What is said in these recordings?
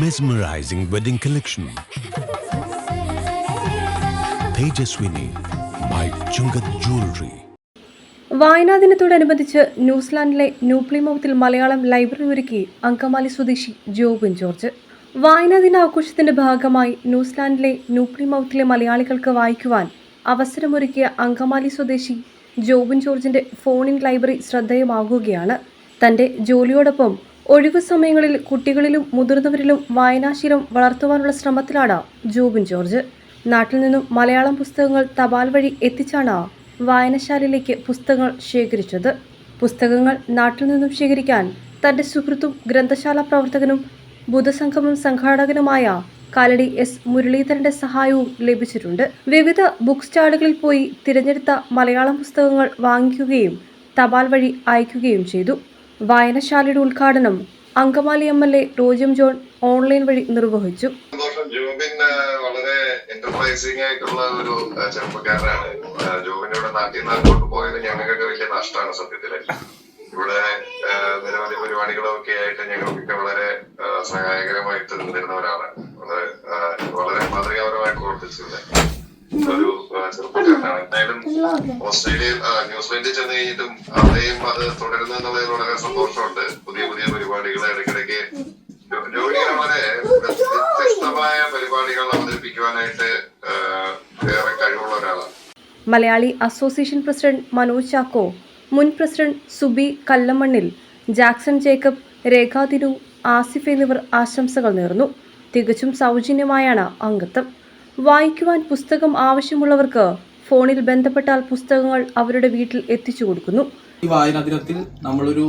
mesmerizing wedding collection. Tejaswini by Chungath Jewelry. വായനാ ദിനത്തോടനുബന്ധിച്ച് ന്യൂസിലാൻഡിലെ ന്യൂപ്ലിമൌത്തിൽ Malayalam library ഒരുക്കി അങ്കമാലി സ്വദേശി ജോബിൻ ജോർജ് വായനാ ദിന ആഘോഷത്തിന്റെ ഭാഗമായി ന്യൂസിലാൻഡിലെ ന്യൂപ്ലിമൌത്തിലെ മലയാളികൾക്ക് വായിക്കുവാൻ അവസരമൊരുക്കിയ അങ്കമാലി സ്വദേശി ജോബിൻ ജോർജിന്റെ ഫോണിൻ ലൈബ്രറി ശ്രദ്ധേയമാകുകയാണ് തന്റെ ജോലിയോടൊപ്പം ഒഴിവു സമയങ്ങളിൽ കുട്ടികളിലും മുതിർന്നവരിലും വായനാശീലം വളർത്തുവാനുള്ള ശ്രമത്തിലാണ് ജോബിൻ ജോർജ്. നാട്ടിൽ നിന്നും മലയാളം പുസ്തകങ്ങൾ തപാൽ വഴി എത്തിച്ചാണ് വായനശാലയിലേക്ക് പുസ്തകങ്ങൾ ശേഖരിച്ചത്. പുസ്തകങ്ങൾ നാട്ടിൽ നിന്നും ശേഖരിക്കാൻ തന്റെ സുഹൃത്തും ഗ്രന്ഥശാല പ്രവർത്തകനും ബുധസംഗമം സംഘാടകനുമായ കാലടി എസ് മുരളീധരന്റെ സഹായവും ലഭിച്ചിട്ടുണ്ട്. വിവിധ ബുക്ക് സ്റ്റാളുകളിൽ പോയി തിരഞ്ഞെടുത്ത മലയാളം പുസ്തകങ്ങൾ വാങ്ങിക്കുകയും തപാൽ വഴി അയക്കുകയും ചെയ്തു. വായനശാലയുടെ ഉദ്ഘാടനം അങ്കമാലി എം എൽ എ റോജം ജോൺ ഓൺലൈൻ വഴി നിർവഹിച്ചു. ജോബിൻ വളരെ എന്റർപ്രൈസിംഗ് ആയിട്ടുള്ള ഒരു ചെറുപ്പക്കാരനാണ്. ആ, നാട്ടിൽ നിന്ന് അങ്ങോട്ട് പോയത് ഞങ്ങൾക്കൊക്കെ വലിയ നഷ്ടമാണ് സത്യത്തിൽ ഇവിടെ നിരവധി പരിപാടികളൊക്കെ ആയിട്ട് ഞങ്ങൾക്കൊക്കെ വളരെ സഹായകരമായിട്ട് നിന്നിരുന്ന ഒരാളാണ്. വളരെ മാതൃകാപരമായി പ്രവർത്തിച്ചിട്ടുണ്ട് ഒരു ആ, എന്തായാലും ഓസ്ട്രേലിയ ന്യൂസിലൻഡിൽ ചെന്ന് കഴിഞ്ഞിട്ടും അവിടെയും അത് തുടരുന്നു എന്നുള്ളതിൽ വളരെ സന്തോഷമുണ്ട്. പുതിയ പുതിയ പരിപാടികൾ ഇടയ്ക്കിടയ്ക്ക് ജോലിയുടെ വളരെ വ്യത്യസ്തമായ പരിപാടികൾ അവതരിപ്പിക്കുവാനായിട്ട് ഏറെ കഴിവുള്ള ഒരാളാണ്. മലയാളി അസോസിയേഷൻ പ്രസിഡന്റ് മനോജ് ചാക്കോ മുൻ പ്രസിഡന്റ് സുബി കല്ലമണ്ണിൽ ജാക്സൺ ജേക്കബ് രേഖാ തിരു ആസിഫ് എന്നിവർ ആശംസകൾ നേർന്നു. തികച്ചും സൗജന്യമായാണ് അംഗത്വം. വായിക്കുവാൻ പുസ്തകം ആവശ്യമുള്ളവർക്ക് ഫോണിൽ ബന്ധപ്പെട്ടാൽ പുസ്തകങ്ങൾ അവരുടെ വീട്ടിൽ എത്തിച്ചു കൊടുക്കുന്നു. ഈ വായനാ ദിനത്തിൽ നമ്മളൊരു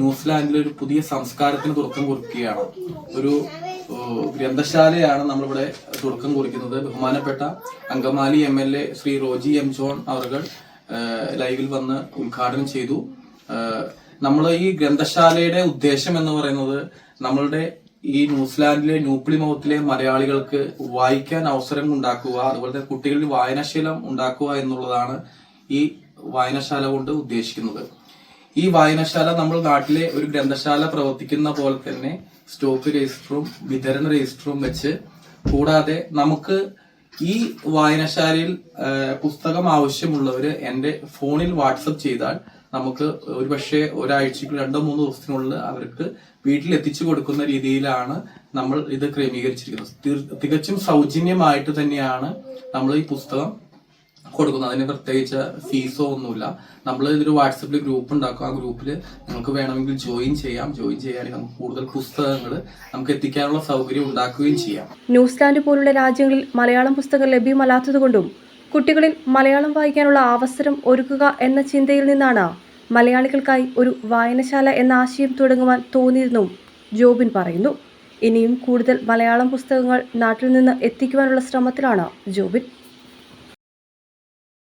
ന്യൂസിലാൻഡിലെ ഒരു പുതിയ സംസ്കാരത്തിന് തുടക്കം കുറിക്കുകയാണ്. ഒരു ഗ്രന്ഥശാലയാണ് നമ്മളിവിടെ തുടക്കം കുറിക്കുന്നത്. ബഹുമാനപ്പെട്ട Angamaly M L A Shri Roji M John അവർ ലൈവിൽ വന്ന് ഉദ്ഘാടനം ചെയ്തു. നമ്മൾ ഈ ഗ്രന്ഥശാലയുടെ ഉദ്ദേശം എന്ന് പറയുന്നത് നമ്മളുടെ ഈ ന്യൂസിലാൻഡിലെ ന്യൂപ്ലിമൗത്തിലെ മലയാളികൾക്ക് വായിക്കാൻ അവസരം ഉണ്ടാക്കുക അതുപോലെ തന്നെ കുട്ടികളിൽ വായനാശീലം ഉണ്ടാക്കുക എന്നുള്ളതാണ് ഈ വായനശാല കൊണ്ട് ഉദ്ദേശിക്കുന്നത്. ഈ വായനശാല നമ്മൾ നാട്ടിലെ ഒരു ഗ്രന്ഥശാല പ്രവർത്തിക്കുന്ന പോലെ തന്നെ സ്റ്റോക്ക് രജിസ്റ്ററും വിതരണ രജിസ്റ്ററും വെച്ച് കൂടാതെ നമുക്ക് ഈ വായനശാലയിൽ പുസ്തകം ആവശ്യമുള്ളവര് എന്റെ ഫോണിൽ വാട്സപ്പ് ചെയ്താൽ നമുക്ക് ഒരുപക്ഷെ ഒരാഴ്ചക്ക് രണ്ടോ മൂന്നോ ദിവസത്തിനുള്ളിൽ അവർക്ക് വീട്ടിൽ എത്തിച്ചു കൊടുക്കുന്ന രീതിയിലാണ് നമ്മൾ ഇത് ക്രമീകരിച്ചിരിക്കുന്നത്. തികച്ചും സൗജന്യമായിട്ട് തന്നെയാണ് നമ്മൾ ഈ പുസ്തകം കൊടുക്കുന്നത്. അതിന് പ്രത്യേകിച്ച് ഫീസോ ഒന്നുമില്ല. നമ്മൾ ഇതൊരു വാട്സപ്പിൽ ഗ്രൂപ്പ് ഉണ്ടാക്കും. ആ ഗ്രൂപ്പിൽ നിങ്ങൾക്ക് വേണമെങ്കിൽ ജോയിൻ ചെയ്യാം. ജോയിൻ ചെയ്യുകയാണെങ്കിൽ നമുക്ക് കൂടുതൽ പുസ്തകങ്ങൾ നമുക്ക് എത്തിക്കാനുള്ള സൗകര്യം ഉണ്ടാക്കുകയും ചെയ്യാം. ന്യൂസിലാൻഡ് പോലുള്ള രാജ്യങ്ങളിൽ മലയാളം പുസ്തകം ലഭ്യമല്ലാത്തതുകൊണ്ടും കുട്ടികളിൽ മലയാളം വായിക്കാനുള്ള അവസരം ഒരുക്കുക എന്ന ചിന്തയിൽ നിന്നാണ് മലയാളികൾക്കായി ഒരു വായനശാല എന്ന ആശയം തുടങ്ങുവാൻ തോന്നിയിരുന്നു ജോബിൻ പറയുന്നു. ഇനിയും കൂടുതൽ മലയാളം പുസ്തകങ്ങൾ നാട്ടിൽ നിന്ന് എത്തിക്കുവാനുള്ള ശ്രമത്തിലാണ് ജോബിൻ.